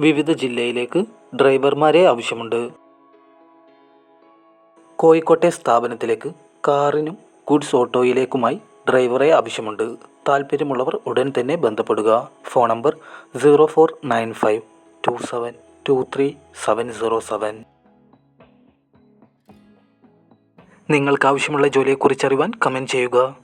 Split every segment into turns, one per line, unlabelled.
വിവിധ ജില്ലയിലേക്ക് ഡ്രൈവർമാരെ ആവശ്യമുണ്ട്. കോഴിക്കോട്ടെ സ്ഥാപനത്തിലേക്ക് കാറിനും ഗുഡ്സ് ഓട്ടോയിലേക്കുമായി ഡ്രൈവറെ ആവശ്യമുണ്ട്. താല്പര്യമുള്ളവർ ഉടൻ തന്നെ ബന്ധപ്പെടുക. Phone number zero four nine five two seven two three seven zero seven. നിങ്ങൾക്ക് ആവശ്യമുള്ള ജോലിയെക്കുറിച്ച് അറിയുവാൻ കമന്റ് ചെയ്യുക.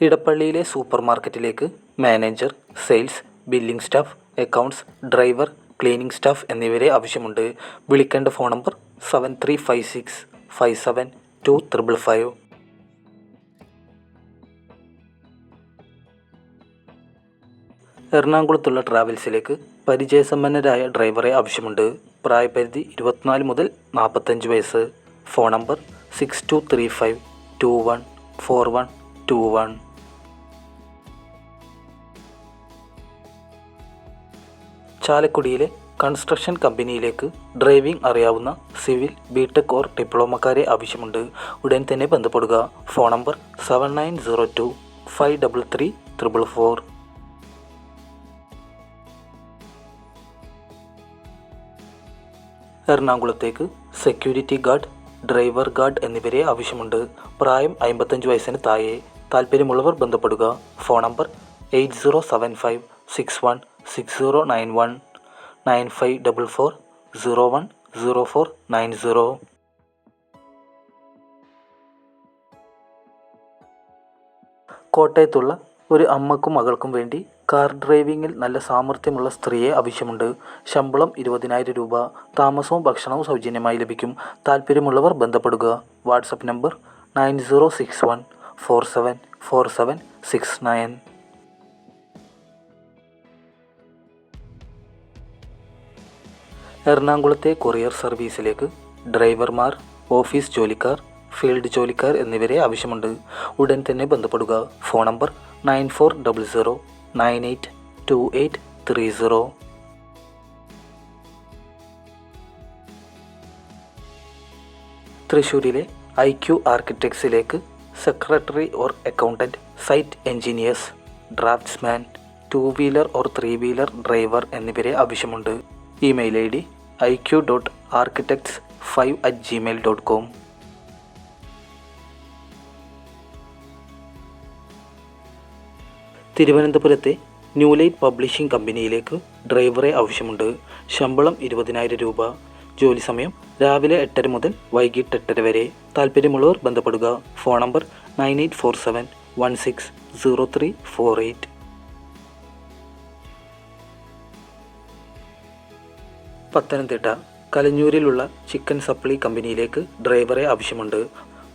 ഇടപ്പള്ളിയിലെ സൂപ്പർ മാർക്കറ്റിലേക്ക് manager sales billing staff accounts driver cleaning staff എന്നിവരെ ആവശ്യമുണ്ട്. വിളിക്കേണ്ട phone number seven three five six five seven two triple five എറണാകുളത്തുള്ള ട്രാവൽസിലേക്ക് പരിചയസമ്പന്നരായ ഡ്രൈവറെ ആവശ്യമുണ്ട്. പ്രായപരിധി ഇരുപത്തിനാല് മുതൽ നാൽപ്പത്തഞ്ച് വയസ്സ്. Phone number six two three five two one four one two one ചാലക്കുടിയിലെ കൺസ്ട്രക്ഷൻ കമ്പനിയിലേക്ക് ഡ്രൈവിംഗ് അറിയാവുന്ന സിവിൽ ബിടെക് ഓർ ഡിപ്ലോമക്കാരെ ആവശ്യമുണ്ട്. ഉടൻ തന്നെ ബന്ധപ്പെടുക. Phone number seven nine zero two five double three triple four എറണാകുളത്തേക്ക് സെക്യൂരിറ്റി ഗാർഡ് ഡ്രൈവർ ഗാർഡ് എന്നിവരെ ആവശ്യമുണ്ട്. പ്രായം അമ്പത്തഞ്ച് വയസ്സിന് താഴെ. താല്പര്യമുള്ളവർ ബന്ധപ്പെടുക. Phone number eight zero seven five six one six zero nine one nine five double four zero one zero four nine zero കോട്ടയത്തുള്ള ഒരു അമ്മക്കും മകൾക്കും വേണ്ടി കാർ ഡ്രൈവിംഗിൽ നല്ല സാമർഥ്യമുള്ള സ്ത്രീയെ ആവശ്യമുണ്ട്. ശമ്പളം ഇരുപതിനായിരം രൂപ. താമസവും ഭക്ഷണവും സൗജന്യമായി ലഭിക്കും. താല്പര്യമുള്ളവർ ബന്ധപ്പെടുക. WhatsApp number nine zero six one four seven four seven six nine. എറണാകുളത്തെ കൊറിയർ സർവീസിലേക്ക് ഡ്രൈവർമാർ ഓഫീസ് ജോലിക്കാർ ഫീൽഡ് ജോലിക്കാർ എന്നിവരെ ആവശ്യമുണ്ട്. ഉടൻ തന്നെ ബന്ധപ്പെടുക. Phone number nine four double zero nine eight two eight three zero. തൃശ്ശൂരിലെ I Q ആർക്കിടെക്ട്സിലേക്ക് secretary or accountant site engineers draftsman two wheeler or three wheeler driver എന്നിവരെ ആവശ്യമുണ്ട്. Email I D I Q dot architects five at Gmail dot com. തിരുവനന്തപുരത്തെ Newlight publishing കമ്പനിയിലേക്ക് ഡ്രൈവറെ ആവശ്യമുണ്ട്. ശമ്പളം ഇരുപതിനായിരം രൂപ. ജോലി സമയം രാവിലെ എട്ടര മുതൽ വൈകിട്ട് എട്ടര വരെ. താല്പര്യമുള്ളവർ ബന്ധപ്പെടുക. Phone number nine eight four seven one six zero three four eight. Pathanamthitta കലഞ്ഞൂരിലുള്ള chicken supply കമ്പനിയിലേക്ക് ഡ്രൈവറെ ആവശ്യമുണ്ട്.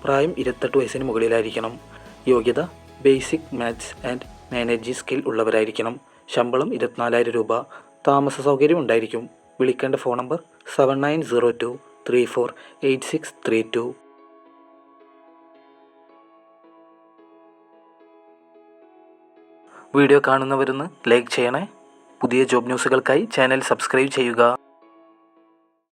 പ്രായം ഇരുപത്തെട്ട് വയസ്സിന് മുകളിലായിരിക്കണം. യോഗ്യത basic maths and manage skill ഉള്ളവരായിരിക്കണം. ശമ്പളം ഇരുപത്തിനാലായിരം രൂപ. താമസ സൗകര്യം ഉണ്ടായിരിക്കും. വിളിക്കേണ്ട phone number seven nine zero two three four eight six three two. Video കാണുന്നവരൊന്ന് like ചെയ്യണേ. പുതിയ ജോബ് ന്യൂസുകൾക്കായി ചാനൽ സബ്സ്ക്രൈബ് ചെയ്യുക.